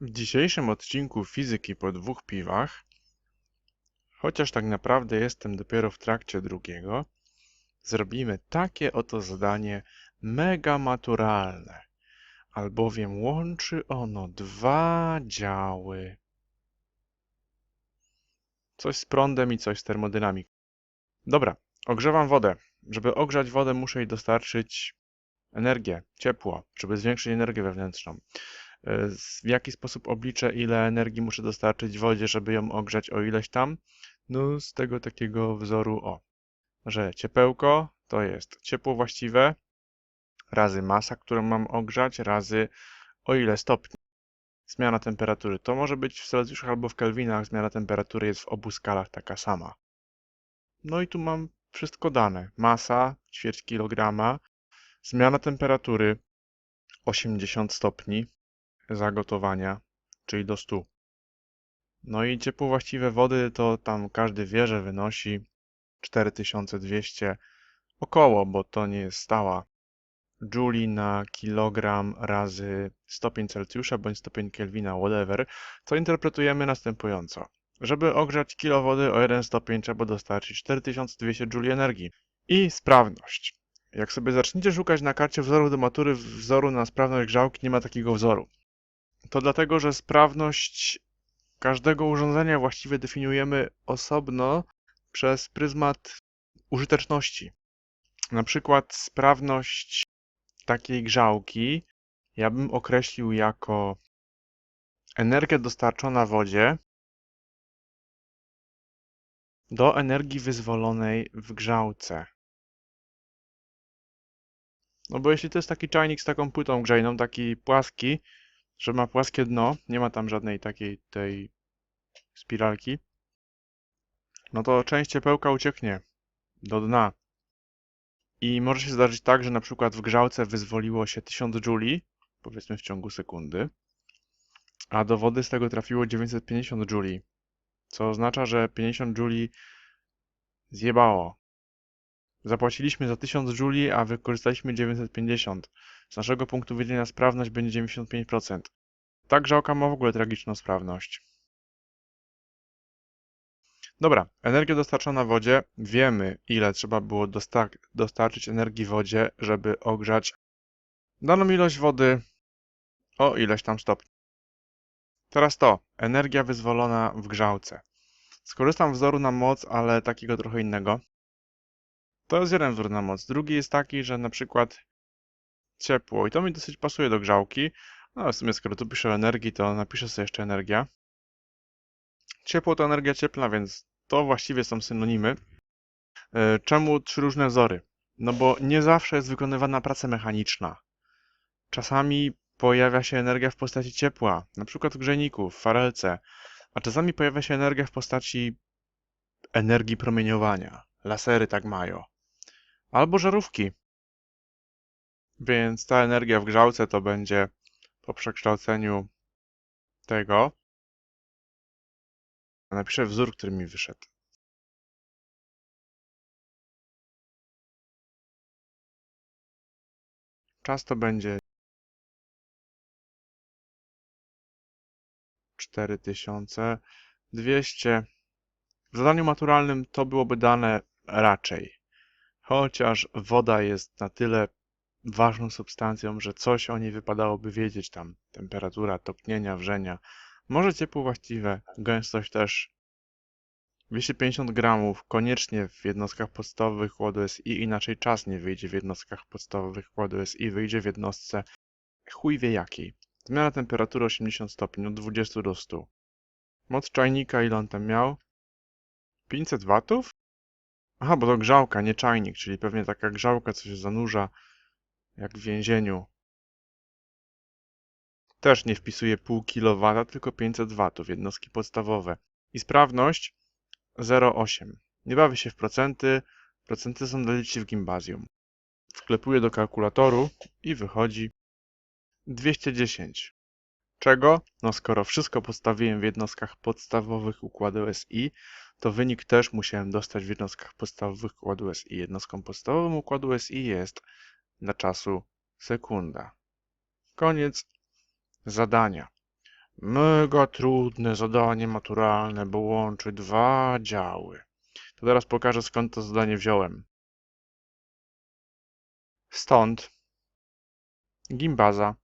W dzisiejszym odcinku fizyki po dwóch piwach, chociaż tak naprawdę jestem dopiero w trakcie drugiego, zrobimy takie oto zadanie mega maturalne, albowiem łączy ono dwa działy. Coś z prądem i coś z termodynamiką. Dobra, ogrzewam wodę. Żeby ogrzać wodę, muszę jej dostarczyć energię, ciepło, żeby zwiększyć energię wewnętrzną. E, W jaki sposób obliczę, ile energii muszę dostarczyć wodzie, żeby ją ogrzać o ileś tam? No, z tego takiego wzoru o, że ciepełko to jest ciepło właściwe razy masa, którą mam ogrzać, razy o ile stopni. Zmiana temperatury. To może być w Celsjuszach albo w Kelvinach. Zmiana temperatury jest w obu skalach taka sama. No i tu mam wszystko dane. Masa, ćwierć kilograma, zmiana temperatury 80 stopni zagotowania, czyli do 100. No i ciepło właściwe wody to tam każdy wie, że wynosi 4200 około, bo to nie jest stała. Joule na kilogram razy stopień Celsjusza bądź stopień Kelvina, whatever, co interpretujemy następująco. Żeby ogrzać kilo wody o 1 stopień trzeba dostarczyć 4200 Joule energii. I sprawność. Jak sobie zaczniecie szukać na karcie wzoru do matury wzoru na sprawność grzałki, nie ma takiego wzoru. To dlatego, że sprawność każdego urządzenia właściwie definiujemy osobno przez pryzmat użyteczności. Na przykład sprawność takiej grzałki ja bym określił jako energia dostarczona wodzie do energii wyzwolonej w grzałce. No bo jeśli to jest taki czajnik z taką płytą grzejną, taki płaski, że ma płaskie dno, nie ma tam żadnej takiej tej spiralki, no to część ciepełka ucieknie do dna. I może się zdarzyć tak, że na przykład w grzałce wyzwoliło się 1000 jouli, powiedzmy w ciągu sekundy, a do wody z tego trafiło 950 jouli, co oznacza, że 50 jouli zjebało. Zapłaciliśmy za 1000 jouli, a wykorzystaliśmy 950. Z naszego punktu widzenia sprawność będzie 95%. Ta grzałka ma w ogóle tragiczną sprawność. Dobra, energia dostarczona wodzie. Wiemy, ile trzeba było dosta dostarczyć energii wodzie, żeby ogrzać daną ilość wody o ileś tam stopni. Teraz to, energia wyzwolona w grzałce. Skorzystam wzoru na moc, ale takiego trochę innego. To jest jeden wzór na moc. Drugi jest taki, że na przykład ciepło, i to mi dosyć pasuje do grzałki. No w sumie skoro tu piszę o energii, to napiszę sobie jeszcze energia. Ciepło to energia cieplna, więc to właściwie są synonimy. E, Czemu trzy różne wzory? No bo nie zawsze jest wykonywana praca mechaniczna. Czasami pojawia się energia w postaci ciepła, na przykład w grzejniku, w farelce, a czasami pojawia się energia w postaci energii promieniowania. Lasery tak mają. Albo żarówki. Więc ta energia w grzałce to będzie po przekształceniu tego. Napiszę wzór, który mi wyszedł. Czas to będzie 4200. W zadaniu maturalnym to byłoby dane raczej. Chociaż woda jest na tyle ważną substancją, że coś o niej wypadałoby wiedzieć tam. Temperatura, topnienia, wrzenia. Może ciepło właściwe, gęstość też. 250 gramów koniecznie w jednostkach podstawowych układu SI, inaczej czas nie wyjdzie w jednostkach podstawowych układu SI, wyjdzie w jednostce chuj wie jakiej. Zmiana temperatury 80 stopni, od 20 do 100. Moc czajnika, ile on tam miał? 500 watów? Aha, bo to grzałka, nie czajnik, czyli pewnie taka grzałka, co się zanurza, jak w więzieniu. Też nie wpisuje pół kW, tylko 500 watów, jednostki podstawowe. I sprawność 0,8. Nie bawię się w procenty, procenty są dla dzieci w gimnazjum. Wklepuję do kalkulatoru i wychodzi 210. Czego? No skoro wszystko postawiłem w jednostkach podstawowych układu SI, to wynik też musiałem dostać w jednostkach podstawowych układu SI. Jednostką podstawową układu SI jest dla czasu sekunda. Koniec zadania. Mega trudne zadanie maturalne, bo łączy dwa działy. To teraz pokażę skąd to zadanie wziąłem. Stąd Gimbaza